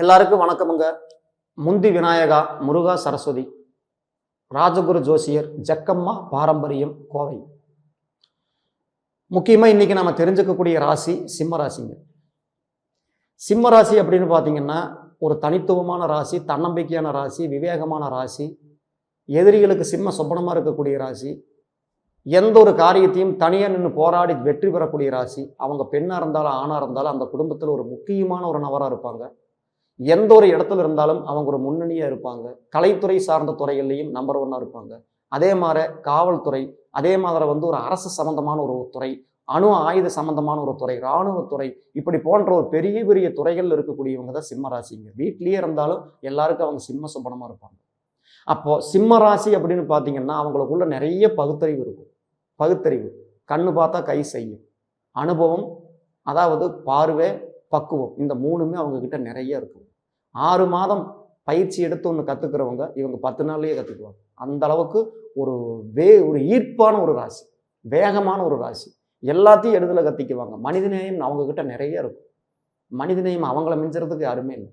எல்லாருக்கும் வணக்கமுங்க. முந்தி விநாயகா முருகா சரஸ்வதி ராஜகுரு ஜோசியர் ஜக்கம்மா பாரம்பரியம் கோவை. முக்கியமாக இன்னைக்கு நம்ம தெரிஞ்சுக்கக்கூடிய ராசி சிம்ம ராசிங்க. சிம்ம ராசி அப்படின்னு பார்த்தீங்கன்னா ஒரு தனித்துவமான ராசி தன்னம்பிக்கையான ராசி விவேகமான ராசி எதிரிகளுக்கு சிம்ம சொப்பனமாக இருக்கக்கூடிய ராசி எந்த ஒரு காரியத்தையும் தனியாக நின்று போராடி வெற்றி பெறக்கூடிய ராசி அவங்க பெண்ணாக இருந்தாலும் ஆணாக இருந்தாலும் அந்த குடும்பத்தில் ஒரு முக்கியமான ஒரு நபராக இருப்பாங்க. எந்த ஒரு இடத்துல இருந்தாலும் அவங்க ஒரு முன்னணியாக இருப்பாங்க. கலைத்துறை சார்ந்த துறைகள்லையும் நம்பர் ஒன்னாக இருப்பாங்க. அதே மாதிரி காவல்துறை அதே மாதிரி வந்து ஒரு அரசு சம்பந்தமான ஒரு துறை அணு ஆயுத சம்பந்தமான ஒரு துறை இராணுவத்துறை இப்படி போன்ற ஒரு பெரிய பெரிய துறைகள் இருக்கக்கூடியவங்க தான் சிம்ம ராசிங்க. வீட்லேயே இருந்தாலும் எல்லாருக்கும் அவங்க சிம்ம சுப்பனமாக இருப்பாங்க. அப்போ சிம்ம ராசி அப்படின்னு பார்த்தீங்கன்னா அவங்களுக்குள்ள நிறைய பகுத்தறிவு இருக்கும். பகுத்தறிவு. கண்ணு பார்த்தா கை செய்யும். அனுபவம் அதாவது பார்வை பக்குவம் இந்த மூணுமே அவங்க கிட்ட நிறைய இருக்கும். ஆறு மாதம் பயிற்சி எடுத்து ஒன்று கற்றுக்கிறவங்க இவங்க பத்து நாள்லேயே கற்றுக்குவாங்க அந்த அளவுக்கு ஒரு வே ஒரு ஈர்ப்பான ஒரு ராசி வேகமான ஒரு ராசி. எல்லாத்தையும் எடுதலை கத்திக்குவாங்க. மனிதநேயம் அவங்கக்கிட்ட நிறைய இருக்கும். மனிதநேயம் அவங்கள மிஞ்சுறதுக்கு யாருமே இல்லை.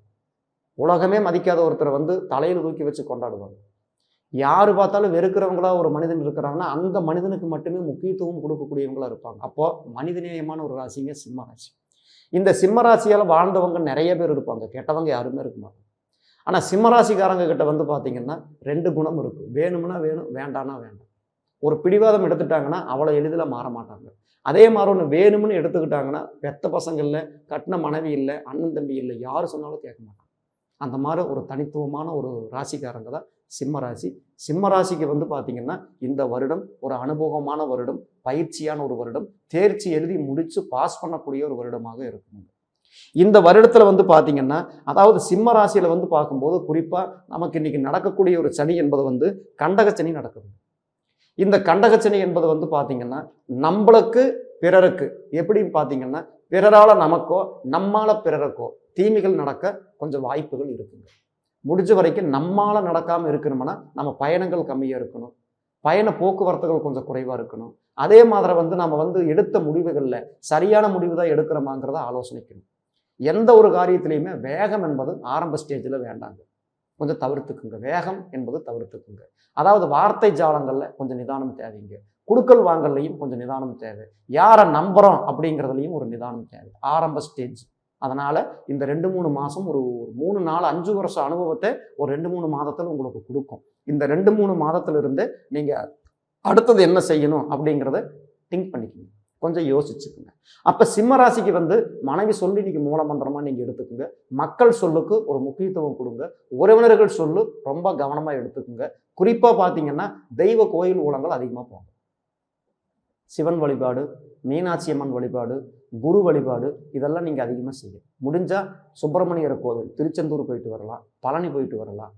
உலகமே மதிக்காத ஒருத்தரை வந்து தலையில் தூக்கி வச்சு கொண்டாடுவாங்க. யார் பார்த்தாலும் வெறுக்கிறவங்களா ஒரு மனிதன் இருக்கிறாங்கன்னா அந்த மனிதனுக்கு மட்டுமே முக்கியத்துவம் கொடுக்கக்கூடியவங்களா இருப்பாங்க. அப்போ மனிதநேயமான ஒரு ராசிங்க சிம்ம ராசி. இந்த சிம்மராசியால் வாழ்ந்தவங்க நிறைய பேர் இருப்பாங்க. கெட்டவங்க யாருமே இருக்க மாட்டாங்க. ஆனால் சிம்மராசிக்காரங்க கிட்ட வந்து பார்த்தீங்கன்னா ரெண்டு குணம் இருக்கும் வேணும்னா வேணும் வேண்டானா வேண்டாம். ஒரு பிடிவாதம் எடுத்துட்டாங்கன்னா அவ்வளோ எளிதில் மாற மாட்டாங்க. அதே மாதிரி ஒன்று வேணும்னு எடுத்துக்கிட்டாங்கன்னா பெத்த பசங்க இல்லை கட்டின மனைவி இல்லை அண்ணன் தம்பி இல்லை யார் சொன்னாலும் கேட்க மாட்டாங்க. அந்த மாதிரி ஒரு தனித்துவமான ஒரு ராசிக்காரங்க தான் சிம்மராசி. சிம்மராசிக்கு வந்து பார்த்தீங்கன்னா இந்த வருடம் ஒரு அனுபவமான வருடம் பயிற்சியான ஒரு வருடம் தேர்ச்சி எழுதி முடித்து பாஸ் பண்ணக்கூடிய ஒரு வருடமாக இருக்கும். இந்த வருடத்தில் வந்து பார்த்தீங்கன்னா அதாவது சிம்ம ராசியில் வந்து பார்க்கும்போது குறிப்பாக நமக்கு இன்னைக்கு நடக்கக்கூடிய ஒரு சனி என்பது வந்து கண்டக சனி நடக்குது. இந்த கண்டக சனி என்பது வந்து பார்த்தீங்கன்னா நம்மளுக்கு பிறருக்கு எப்படின்னு பார்த்தீங்கன்னா பிறரால் நமக்கோ நம்மால் பிறருக்கோ தீமைகள் நடக்க கொஞ்சம் வாய்ப்புகள் இருக்குங்க. முடிஞ்ச வரைக்கும் நம்மளால் நடக்காமல் இருக்கணும்னா நம்ம பயணங்கள் கம்மியாக இருக்கணும். பயண போக்குவரத்துகள் கொஞ்சம் குறைவாக இருக்கணும். அதே மாதிரி வந்து நம்ம வந்து எடுத்த முடிவுகளில் சரியான முடிவு தான் எடுக்கிறோமாங்கிறத ஆலோசனைக்கணும். எந்த ஒரு காரியத்திலையுமே வேகம் என்பது ஆரம்ப ஸ்டேஜில் வேண்டாங்க. கொஞ்சம் தவிர்த்துக்குங்க. வேகம் என்பது தவிர்த்துக்குங்க. அதாவது வார்த்தை ஜாலங்களில் கொஞ்சம் நிதானம் தேவைங்க. குடுக்கல் வாங்கல்லையும் கொஞ்சம் நிதானம் தேவை. யாரை நம்புகிறோம் அப்படிங்கிறதுலையும் ஒரு நிதானம் தேவை. ஆரம்ப ஸ்டேஜ் அதனால் இந்த ரெண்டு மூணு மாதம் ஒரு ஒரு மூணு நாலு அஞ்சு வருஷம் அனுபவத்தை ஒரு ரெண்டு மூணு மாதத்தில் உங்களுக்கு கொடுக்கும். இந்த ரெண்டு மூணு மாதத்திலிருந்து நீங்கள் அடுத்தது என்ன செய்யணும் அப்படிங்கிறத திங்க் பண்ணிக்கோங்க. கொஞ்சம் யோசிச்சுக்குங்க. அப்போ சிம்ம ராசிக்கு வந்து மனைவி சொல்லி நீங்க மூலமந்திரமாக நீங்கள் எடுத்துக்கோங்க. மக்கள் சொல்லுக்கு ஒரு முக்கியத்துவம் கொடுங்க. உறவினர்கள் சொல்லு ரொம்ப கவனமாக எடுத்துக்கோங்க. குறிப்பாக பார்த்தீங்கன்னா தெய்வ கோயில் ஊழங்கள் அதிகமாக போகும். சிவன் வழிபாடு மீனாட்சி அம்மன் வழிபாடு குரு வழிபாடு இதெல்லாம் நீங்கள் அதிகமாக செய்யணும். முடிஞ்சால் சுப்பிரமணியர் கோவில் திருச்செந்தூர் போயிட்டு வரலாம் பழனி போயிட்டு வரலாம்.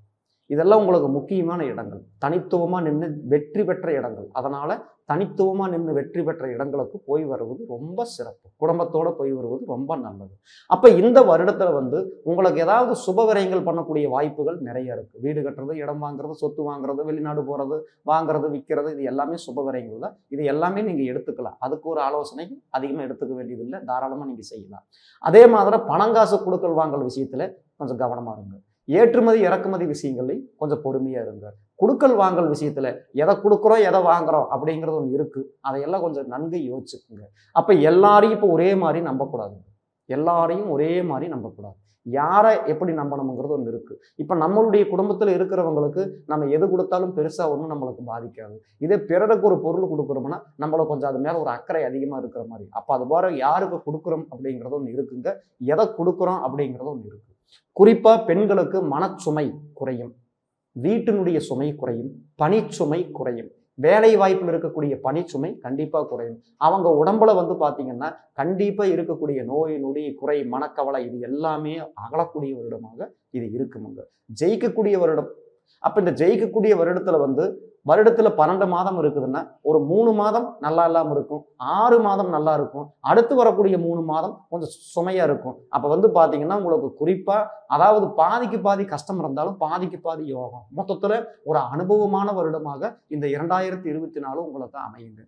இதெல்லாம் உங்களுக்கு முக்கியமான இடங்கள். தனித்துவமாக நின்று வெற்றி பெற்ற இடங்கள். அதனால் தனித்துவமாக நின்று வெற்றி பெற்ற இடங்களுக்கு போய் வருவது ரொம்ப சிறப்பு. குடும்பத்தோடு போய் வருவது ரொம்ப நல்லது. அப்போ இந்த வருடத்தில் வந்து உங்களுக்கு ஏதாவது சுப பண்ணக்கூடிய வாய்ப்புகள் நிறைய இருக்குது வீடு கட்டுறது இடம் வாங்குறது சொத்து வாங்குறது வெளிநாடு போகிறது வாங்குறது விற்கிறது இது எல்லாமே சுப தான் இது எல்லாமே நீங்கள் எடுத்துக்கலாம். அதுக்கு ஒரு ஆலோசனை அதிகமாக எடுத்துக்க வேண்டியதில்லை. தாராளமாக நீங்கள் செய்யலாம். அதே மாதிரி பணங்காசு கொடுக்கல் வாங்கல் விஷயத்தில் கொஞ்சம் கவனமாக இருங்க. ஏற்றுமதி இறக்குமதி விஷயங்கள்லையும் கொஞ்சம் பொறுமையாக இருந்தார் கொடுக்கல் வாங்கல் விஷயத்துல எதை கொடுக்குறோம் எதை வாங்குறோம் அப்படிங்கிறது ஒன்று இருக்கு. அதையெல்லாம் கொஞ்சம் நன்கு யோசிச்சுக்குங்க. அப்போ எல்லாரையும் இப்போ ஒரே மாதிரி நம்பக்கூடாதுங்க. எல்லாரையும் ஒரே மாதிரி நம்பக்கூடாது. யாரை எப்படி நம்பணுங்கிறது ஒன்று இருக்குது இப்போ நம்மளுடைய குடும்பத்தில் இருக்கிறவங்களுக்கு நம்ம எது கொடுத்தாலும் பெருசாக ஒன்றும் நம்மளுக்கு பாதிக்காது. இதே பிறருக்கு ஒரு பொருள் கொடுக்குறோம்னா நம்மள கொஞ்சம் அது மேலே ஒரு அக்கறை அதிகமாக இருக்கிற மாதிரி. அப்போ அது போல யாருக்கு கொடுக்குறோம் அப்படிங்கிறது ஒன்று இருக்குங்க. எதை கொடுக்குறோம் அப்படிங்கிறது ஒன்று இருக்குது குறிப்பாக பெண்களுக்கு மனச்சுமை குறையும். வீட்டினுடைய சுமை குறையும். பனிச்சுமை குறையும். வேலை வாய்ப்பில் இருக்கக்கூடிய பணிச்சுமை கண்டிப்பாக குறையும். அவங்க உடம்புல வந்து பார்த்தீங்கன்னா கண்டிப்பாக இருக்கக்கூடிய நோய் நொடி குறை மனக்கவலை இது எல்லாமே அகலக்கூடிய வருடமாக இது இருக்குமுங்க. ஜெயிக்கக்கூடிய வருடம் அப்போ இந்த ஜெயிக்கக்கூடிய வருடத்தில் வந்து வருடத்துல பன்னெண்டு மாதம் இருக்குதுன்னா ஒரு மூணு மாதம் நல்லா இல்லாம இருக்கும் ஆறு மாதம் நல்லா இருக்கும் அடுத்து வரக்கூடிய மூணு மாதம் கொஞ்சம் சுமையா இருக்கும். அப்ப வந்து பாத்தீங்கன்னா உங்களுக்கு குறிப்பா அதாவது பாதிக்கு பாதி கஷ்டம் இருந்தாலும் பாதிக்கு பாதி யோகம். மொத்தத்துல ஒரு அனுபவமான வருடமாக இந்த இரண்டாயிரத்தி இருபத்தி நாலு உங்களுக்கு அமையுது.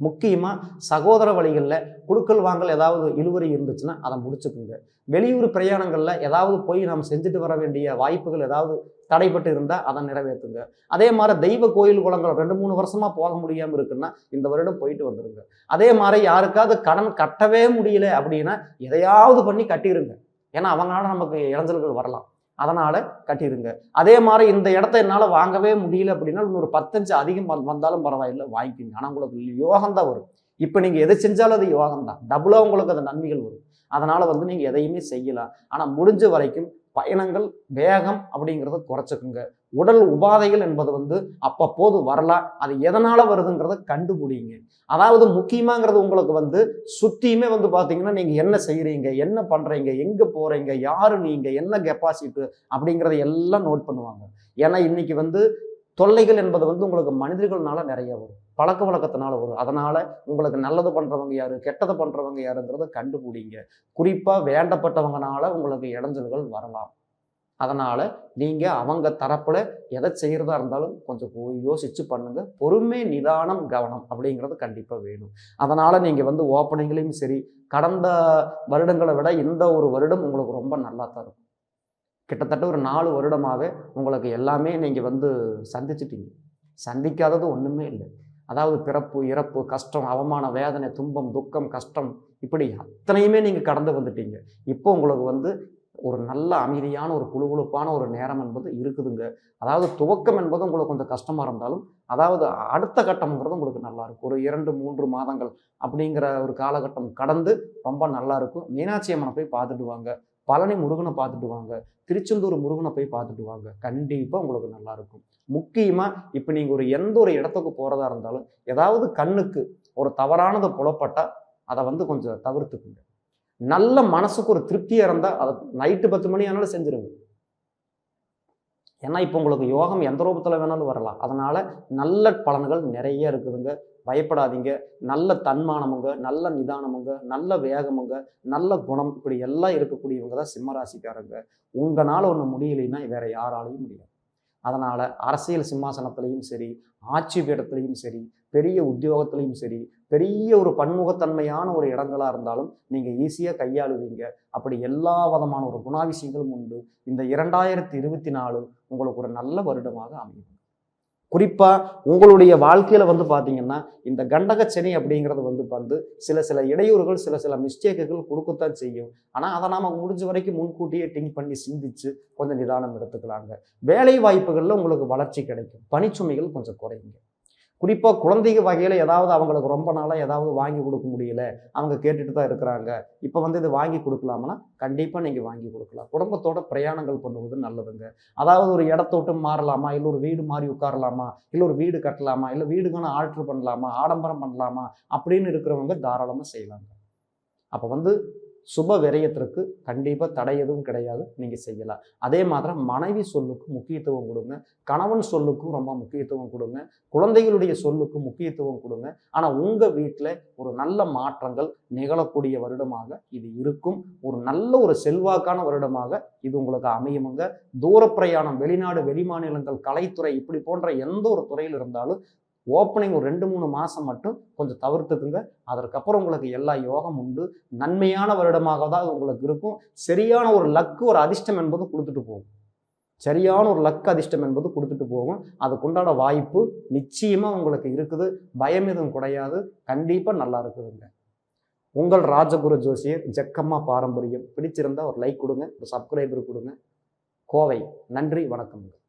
முக்கியமாக சகோதர வழிகளில் குடுக்கல் வாங்கல் ஏதாவது இழுவரி இருந்துச்சுன்னா அதை முடிச்சுக்குங்க. வெளியூர் பிரயாணங்களில் ஏதாவது போய் நாம் செஞ்சுட்டு வர வேண்டிய வாய்ப்புகள் ஏதாவது தடைப்பட்டு இருந்தால் அதை நிறைவேற்றுங்க. அதே மாதிரி தெய்வ கோயில் குளங்கள் ரெண்டு மூணு வருஷமாக போக முடியாமல் இருக்குன்னா இந்த வருடம் போயிட்டு வந்துடுங்க அதே மாதிரி யாருக்காவது கடன் கட்டவே முடியல அப்படின்னா எதையாவது பண்ணி கட்டிடுங்க ஏன்னா அவங்களால நமக்கு இளைஞர்கள் வரலாம். அதனால் கட்டிடுங்க அதே மாதிரி இந்த இடத்த என்னால் வாங்கவே முடியல அப்படின்னா இன்னொரு பத்தஞ்சு அதிகம் வந்~ வந்தாலும் பரவாயில்லை வாங்கிக்கோங்க. ஆனால் உங்களுக்கு யோகம் தான் வரும். இப்போ நீங்கள் எதை செஞ்சாலும் அது யோகம் தான். டபுளாக உங்களுக்கு அது நன்மைகள் வரும். அதனால் வந்து நீங்கள் எதையுமே செய்யலாம். ஆனால் முடிஞ்ச வரைக்கும் பயணங்கள் வேகம் அப்படிங்கிறத குறைச்சிக்குங்க. உடல் உபாதைகள் என்பது வந்து அப்பப்போது வரலாம். அது எதனால் வருதுங்கிறத கண்டுபிடிங்க. அதாவது முக்கியமாங்கிறது உங்களுக்கு வந்து சுற்றியுமே வந்து பார்த்தீங்கன்னா நீங்கள் என்ன செய்கிறீங்க என்ன பண்ணுறீங்க எங்கே போகிறீங்க யார் நீங்கள் என்ன கெப்பாசிட்டு அப்படிங்கிறத எல்லாம் நோட் பண்ணுவாங்க. ஏன்னா இன்னைக்கு வந்து தொல்லைகள் என்பது வந்து உங்களுக்கு மனிதர்கள்னால நிறைய வரும். பழக்க வழக்கத்தினால வரும். அதனால உங்களுக்கு நல்லது பண்றவங்க யாரு கெட்டதை பண்றவங்க யாருங்கிறத கண்டுபிடிங்க. குறிப்பா வேண்டப்பட்டவங்கனால உங்களுக்கு இடைஞ்சல்கள் வரலாம். அதனால் நீங்கள் அவங்க தரப்பில் எதை செய்கிறதா இருந்தாலும் கொஞ்சம் போய் யோசித்து பண்ணுங்கள் பொறுமை நிதானம் கவனம் அப்படிங்கிறது கண்டிப்பாக வேணும். அதனால் நீங்கள் வந்து ஓப்பனிங்லேயும் சரி கடந்த வருடங்களை விட இந்த ஒரு வருடம் உங்களுக்கு ரொம்ப நல்லா தான் இருக்கும். கிட்டத்தட்ட ஒரு நாலு வருடமாகவே உங்களுக்கு எல்லாமே நீங்கள் வந்து சந்திச்சிட்டீங்க. சந்திக்காதது ஒன்றுமே இல்லை. அதாவது பிறப்பு இறப்பு கஷ்டம் அவமான வேதனை துன்பம் துக்கம் கஷ்டம் இப்படி அத்தனையுமே நீங்கள் கடந்து வந்துட்டீங்க. இப்போ உங்களுக்கு வந்து ஒரு நல்ல அமைதியான ஒரு குழுகுழுப்பான ஒரு நேரம் என்பது இருக்குதுங்க. அதாவது துவக்கம் என்பது உங்களுக்கு கொஞ்சம் கஷ்டமாக இருந்தாலும் அதாவது அடுத்த கட்டம்ங்கிறது உங்களுக்கு நல்லா இருக்கும். ஒரு இரண்டு மூன்று மாதங்கள் அப்படிங்கிற ஒரு காலகட்டம் கடந்து ரொம்ப நல்லா இருக்கும். மீனாட்சி அம்மனை போய் பார்த்துட்டு வாங்க பழனி முருகனை பார்த்துட்டு வாங்க திருச்செந்தூர் முருகனை போய் பார்த்துட்டு வாங்க கண்டிப்பாக உங்களுக்கு நல்லா இருக்கும். முக்கியமாக இப்போ நீங்கள் ஒரு எந்த ஒரு இடத்துக்கு போகிறதா இருந்தாலும் ஏதாவது கண்ணுக்கு ஒரு தவறானது புலப்பட்டா அதை வந்து கொஞ்சம் தவிர்த்துக்குங்க. நல்ல மனசுக்கு ஒரு திருப்தியாக இருந்தால் அதை நைட்டு பத்து மணி ஆனாலும் செஞ்சுருங்க. ஏன்னா இப்போ உங்களுக்கு யோகம் எந்த ரூபத்தில் வேணாலும் வரலாம். அதனால் நல்ல பலன்கள் நிறைய இருக்குதுங்க. பயப்படாதீங்க. நல்ல தன்மானமுங்க நல்ல நிதானமுங்க நல்ல வேகமுங்க நல்ல குணம் இப்படி எல்லாம் இருக்கக்கூடியவங்க தான் சிம்மராசிக்காரங்க. உங்களால் ஒன்று முடியலைன்னா வேற யாராலையும் முடியாது. அதனால் அரசியல் சிம்மாசனத்துலேயும் சரி ஆட்சி பீடத்துலேயும் சரி பெரிய உத்தியோகத்துலேயும் சரி பெரிய ஒரு பன்முகத்தன்மையான ஒரு இடங்களாக இருந்தாலும் நீங்கள் ஈஸியாக கையாளுவீங்க. அப்படி எல்லா விதமான ஒரு குணாதிசயங்களும் உண்டு. இந்த இரண்டாயிரத்தி இருபத்தி நாலு உங்களுக்கு ஒரு நல்ல வருடமாக அமையும். குறிப்பாக உங்களுடைய வாழ்க்கையில் வந்து பார்த்தீங்கன்னா இந்த கண்டக சனி அப்படிங்கிறது வந்து வந்து சில சில இடையூறுகள் சில சில மிஸ்டேக்குகள் கொடுக்கத்தான் செய்யும். ஆனால் அதை நாம் முடிஞ்ச வரைக்கும் முன்கூட்டியே டிங்க் பண்ணி சிந்திச்சு கொஞ்சம் நிதானம் எடுத்துக்கலாங்க. வேலை வாய்ப்புகளில் உங்களுக்கு வளர்ச்சி கிடைக்கும். பணிச்சுமைகள் கொஞ்சம் குறையுங்க. குறிப்பாக குழந்தைங்க வகையில் ஏதாவது அவங்களுக்கு ரொம்ப நாளாக ஏதாவது வாங்கி கொடுக்க முடியல. அவங்க கேட்டுட்டு தான் இருக்கிறாங்க. இப்போ வந்து இது வாங்கி கொடுக்கலாம்னா கண்டிப்பாக நீங்கள் வாங்கி கொடுக்கலாம். குடும்பத்தோட பிரயாணங்கள் பண்ணுவது நல்லதுங்க. அதாவது ஒரு இடத்த மாறலாமா? இல்லை ஒரு வீடு மாறி உட்காரலாமா? இல்லை ஒரு வீடு கட்டலாமா? இல்லை வீடுக்கான ஆல்ட்ரு பண்ணலாமா? ஆடம்பரம் பண்ணலாமா? அப்படின்னு இருக்கிறவங்க தாராளமாக செய்யலாங்க. அப்போ வந்து சுப விரயத்திற்கு கண்டிப்பாக தடை எதுவும் கிடையாது. நீங்கள் செய்யலாம். அதே மாதிரி மனைவி சொல்லுக்கு முக்கியத்துவம் கொடுங்க. கணவன் சொல்லுக்கும் ரொம்ப முக்கியத்துவம் கொடுங்க. குழந்தைகளுடைய சொல்லுக்கு முக்கியத்துவம் கொடுங்க. ஆனால் உங்கள் வீட்டில் ஒரு நல்ல மாற்றங்கள் நிகழக்கூடிய வருடமாக இது இருக்கும். ஒரு நல்ல ஒரு செல்வாக்கான வருடமாக இது உங்களுக்கு அமையுமுங்க. தூர பிரயாணம் வெளிநாடு வெளிமாநிலங்கள் கலைத்துறை இப்படி போன்ற எந்த ஒரு துறையில் இருந்தாலும் ஓப்பனிங் ஒரு ரெண்டு மூணு மாதம் மட்டும் கொஞ்சம் தவிர்த்துக்குங்க. அதற்கப்புறம் உங்களுக்கு எல்லா யோகம் உண்டு. நன்மையான வருடமாக தான் உங்களுக்கு இருக்கும். சரியான ஒரு லக்கு ஒரு அதிர்ஷ்டம் என்பது கொடுத்துட்டு போகும். சரியான ஒரு லக் அதிர்ஷ்டம் என்பது கொடுத்துட்டு போகும். அதுக்குண்டான வாய்ப்பு நிச்சயமாக உங்களுக்கு இருக்குது. பயம் எதுவும் கிடையாது கண்டிப்பாக நல்லா இருக்குதுங்க. உங்கள் ராஜகுரு ஜோசியர் ஜக்கம்மா பாரம்பரியம். பிடிச்சிருந்தால் ஒரு லைக் கொடுங்க. ஒரு சப்ஸ்கிரைபர் கொடுங்க. கோவை. நன்றி. வணக்கம்ங்க.